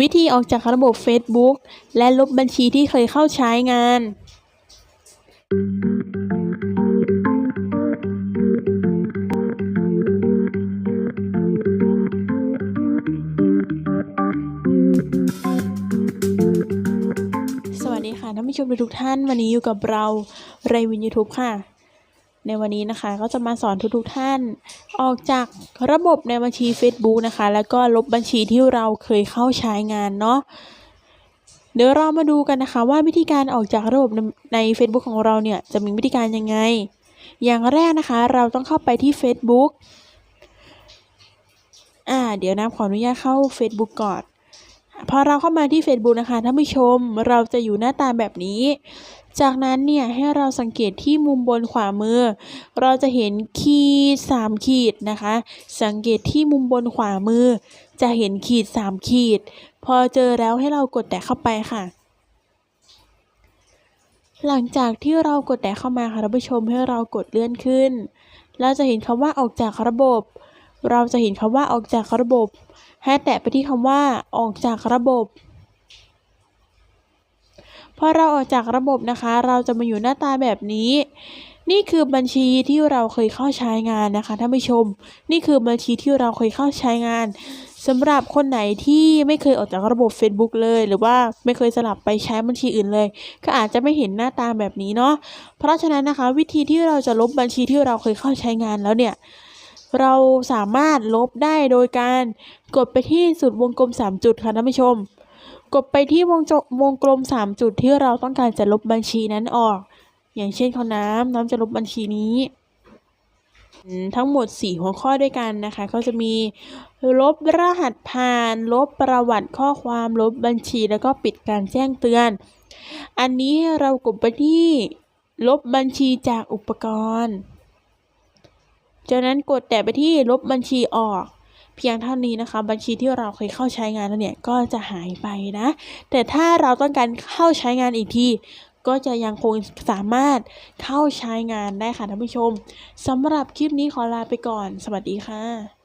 วิธีออกจากระบบ Facebook และลบบัญชีที่เคยเข้าใช้งาน สวัสดีค่ะท่านผู้ชมทุกท่าน วันนี้อยู่กับเรา เรวินยูทูบค่ะ ในวันนี้นะคะ ก็จะมาสอนทุกๆท่าน ออกจากระบบในบัญชี Facebook นะคะ แล้วก็ลบบัญชีที่เราเคยเข้าใช้งานเนาะเดี๋ยวเรามาดูกันนะคะว่าวิธีการออกจากระบบในใน Facebook ของเราเนี่ยจะมีวิธีการยังไง อย่างแรกนะคะ เราต้องเข้าไปที่ Facebook อ่า เดี๋ยวนะขออนุญาตเข้า Facebook ก่อน พอเราเข้ามาที่ Facebook นะคะท่านผู้ชมเราจะอยู่หน้าตาแบบนี้ จากนั้นเนี่ยให้เราสังเกตที่มุมบนขวามือ เราจะเห็นขีดสามขีดนะคะ สังเกตที่มุมบนขวามือ จะเห็นขีดสามขีด พอเจอแล้วให้เรากดแตะเข้าไปค่ะหลังจากที่เรากดแตะเข้ามาค่ะท่านผู้ชมให้เรากดเลื่อนขึ้น เราจะเห็นคำว่าออกจากระบบ เราจะเห็นคำว่าออกจากระบบ ให้แตะไปที่คำว่าออกจากระบบพอเราออกจากระบบนะคะ เราจะมาอยู่หน้าตาแบบนี้ นี่คือบัญชีที่เราเคยเข้าใช้งานนะคะท่านผู้ชม นี่คือบัญชีที่เราเคยเข้าใช้งานสำหรับคนไหนที่ไม่เคยออกจากระบบ Facebook เลย หรือว่าไม่เคยสลับไปใช้บัญชีอื่นเลย ก็อาจจะไม่เห็นหน้าตาแบบนี้เนาะเพราะฉะนั้นนะคะ วิธีที่เราจะลบบัญชีที่เราเคยเข้าใช้งานแล้วเนี่ย เราสามารถลบได้โดยการกดไปที่สุดวงกลม 3 จุดค่ะท่านผู้ชม กดไปที่วงจวงกลม 3 จุดที่เราต้องการจะลบบัญชีนั้นออก อย่างเช่นข้อน้ำน้ำจะลบบัญชีนี้ ทั้งหมด 4 หัวข้อด้วยกันนะคะ ก็จะมีลบรหัสผ่าน ลบประวัติข้อความลบบัญชี แล้วก็ปิดการแจ้งเตือน อันนี้เรากดไปที่ลบบัญชีจากอุปกรณ์ จากนั้นกดแตะไปที่ลบบัญชีออก เพียงเท่านี้นะคะ บัญชีที่เราเคยเข้าใช้งานแล้วเนี่ยก็จะหายไปนะ แต่ถ้าเราต้องการเข้าใช้งานอีกทีก็จะยังคงสามารถเข้าใช้งานได้ค่ะท่านผู้ชมสำหรับคลิปนี้ขอลาไปก่อน สวัสดีค่ะ